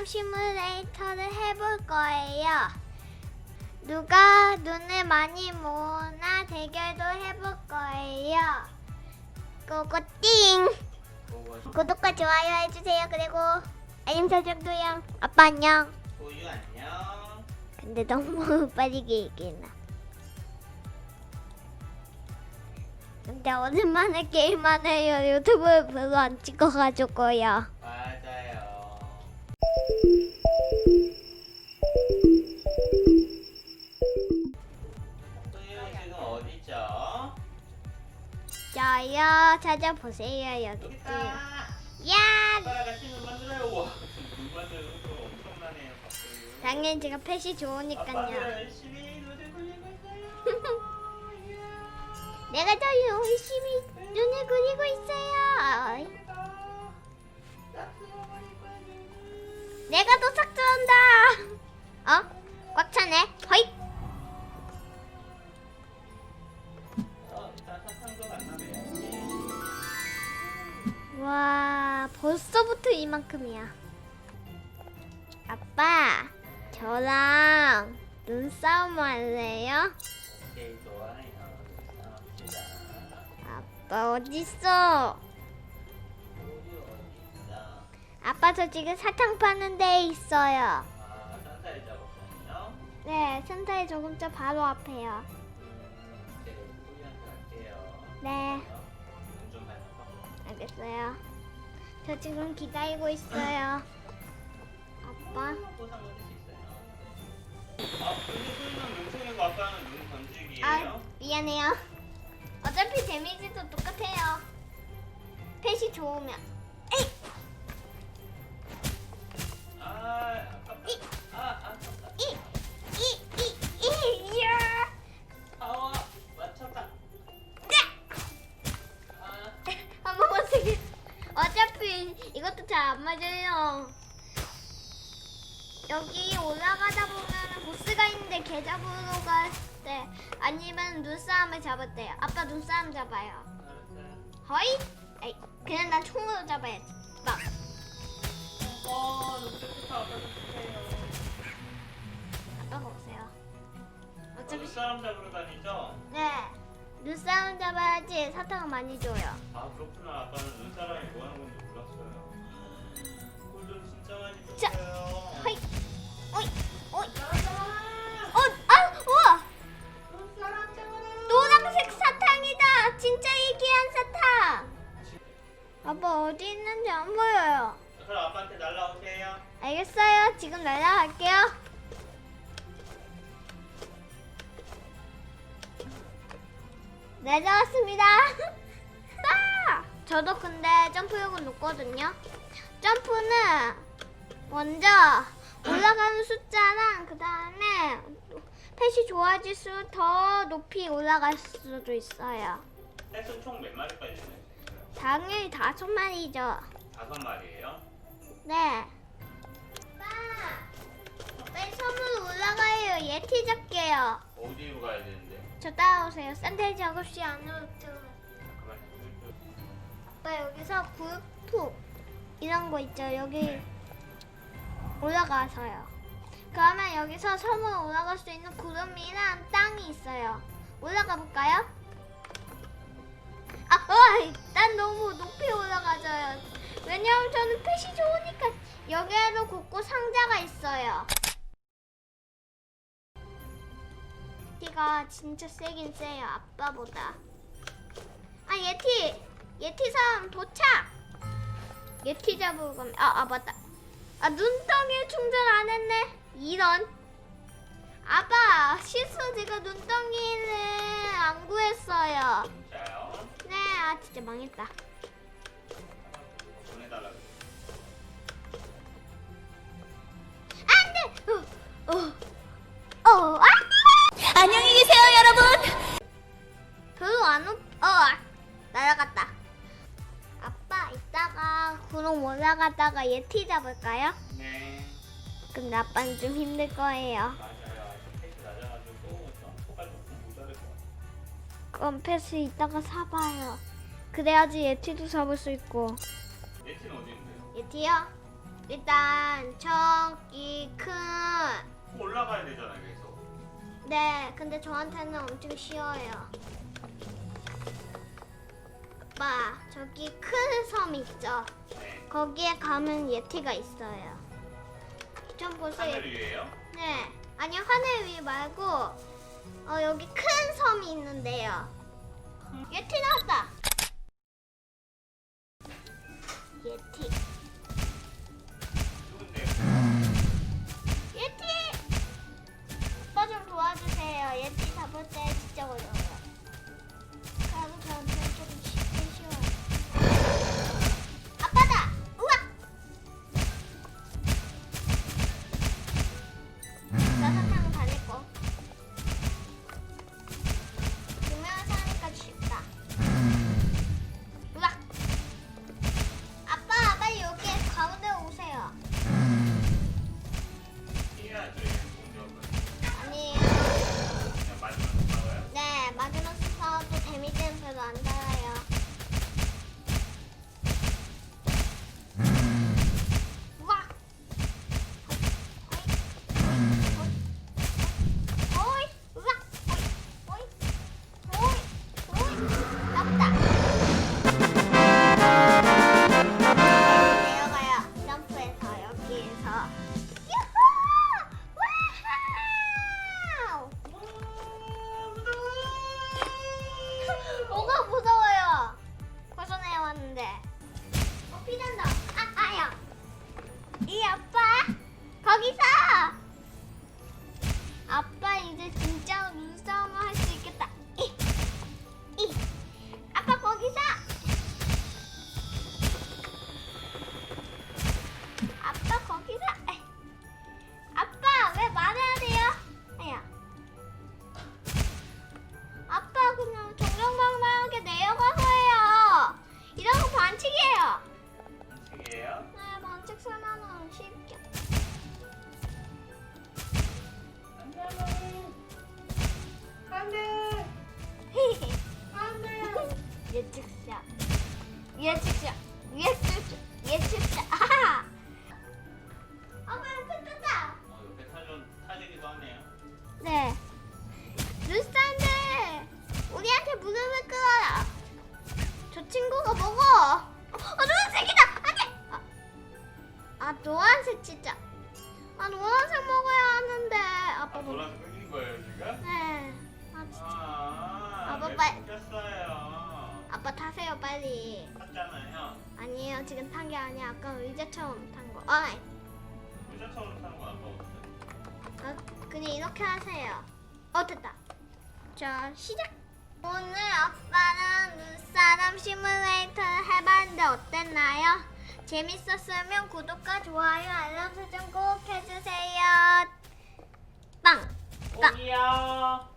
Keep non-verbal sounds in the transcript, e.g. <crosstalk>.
눈싸움 시뮬레이터를 해볼 거예요. 누가 눈을 많이 모으나 대결도 해볼 거예요. 고고띵! 구독과 좋아요 해주세요. 그리고 알림 설정도요. 아빠 안녕. 소유 안녕. 근데 너무 <laughs> 빠르게 얘기나. 근데 오랜만에 게임하네요. 유튜브 별로 안 찍어가지고요. 저요 찾아보세요 여기. 야. 당연히 제가 펫이 좋으니까요. <laughs> 내가 더 열심히 눈을 그리고 있어요. 내가 더 삭제한다. 어? 꽉 차네. 허이. 와 벌써부터 이만큼이야. 아빠 저랑 눈싸움 할래요? 싸웁시다. 아빠 어딨어? 아빠 저 지금 사탕 파는 데 있어요. 아? 네, 센터에 조금 더 바로 앞에요. 음. 네. 알겠어요. 저 지금 기다리고 있어요. 아빠? 아 미안해요. 어차피 데미지도 똑같아요. 펫이 좋으면. 여기 올라가다 보면 보스가 있는데 개 잡으러 갈때 아니면 눈싸움을 잡을 때요. 아빠 눈싸움 잡아요. 허이? 에이, 그냥 난 총으로 잡아야지. 막. 어, 눈빛부터 아빠 주세요. 아빠가 오세요. 어차피 눈싸움 잡으러 다니죠? 네. 눈싸움 잡아야지 사탕을 많이 줘요. 아, 그렇구나. 아빠는 눈사람이 뭐 하는 건지 몰랐어요. 꿀좀 진짜 많이 자. 어이. 내려왔습니다. <laughs> 아! 저도 근데 점프력은 높거든요. 점프는 먼저 올라가는 숫자랑 그 다음에 펫이 좋아질수록 더 높이 올라갈 수도 있어요. 햇은 총 몇 마리까지 있어요? 당연히 다섯 마리죠. 다섯 마리예요? 네. 아빠, 빨리 섬으로 올라가요. 예티 잡게요. 어디로 가야 되는데? 저 따라오세요. 산타 작업실 안으로 들어. 잠깐만요. 아빠 여기서 굴프 이런 거 있죠. 여기 올라가서요. 그러면 여기서 섬으로 올라갈 수 있는 구름이랑 땅이 있어요. 올라가 볼까요? 아, 와, 난 너무 높이 올라가져요. 왜냐하면 저는 펫이 좋으니까 여기에도 곳곳 상자가 있어요. 예티가 진짜 세긴 세요. 아빠보다. 아, 예티! 예티 사람 도착! 예티 잡으러 가면, 아, 아, 맞다. 아, 눈덩이에 충전 안 했네. 이런. 아빠, 실수 제가 눈덩이를 안 구했어요. 진짜요? 네, 아, 진짜 망했다. 지금 올라가다가 예티 잡을까요? 네. 근데 아빠는 좀 힘들 거예요. 그럼 패스 이따가 사봐요. 그래야지 예티도 잡을 수 있고. 예티는 어디 있는데요? 예티요? 일단 저기 큰. 올라가야 되잖아요, 계속. 네, 근데 저한테는 엄청 쉬워요. 오빠, 저기 큰 섬 있죠? 네. 거기에 가면 예티가 있어요. 좀 보세요. 하늘 위에요? 네, 아니요 하늘 위 말고 어 여기 큰 섬이 있는데요. 예티 나왔다. 예티, 반칙이에요. 한식이에요? 네, 반칙 쓰면은 쉽게. <laughs> 안돼. 예측샷. 예측샷. 예측샷. 예측샷. 아 노란색 진짜. 아 노란색 먹어야 하는데 아빠 아, 먹. 노란색 끊긴 거예요 지금? 네. 아 진짜. 아, 아빠 왜 빨리- 끊겼어요? 아빠 타세요 빨리. 탔잖아요. 아니에요 지금 탄 게 아니야 아까 의자처럼 탄 거. 아, 의자처럼 타는 건 아까웠어요. 아 그냥 이렇게 하세요. 어 됐다. 자 시작. 오늘 아빠는 눈사람 시뮬레이터를 해봤는데 어땠나요? 재밌었으면 구독과 좋아요 알람 설정 꼭 해주세요. 빵! 빵! 오기요.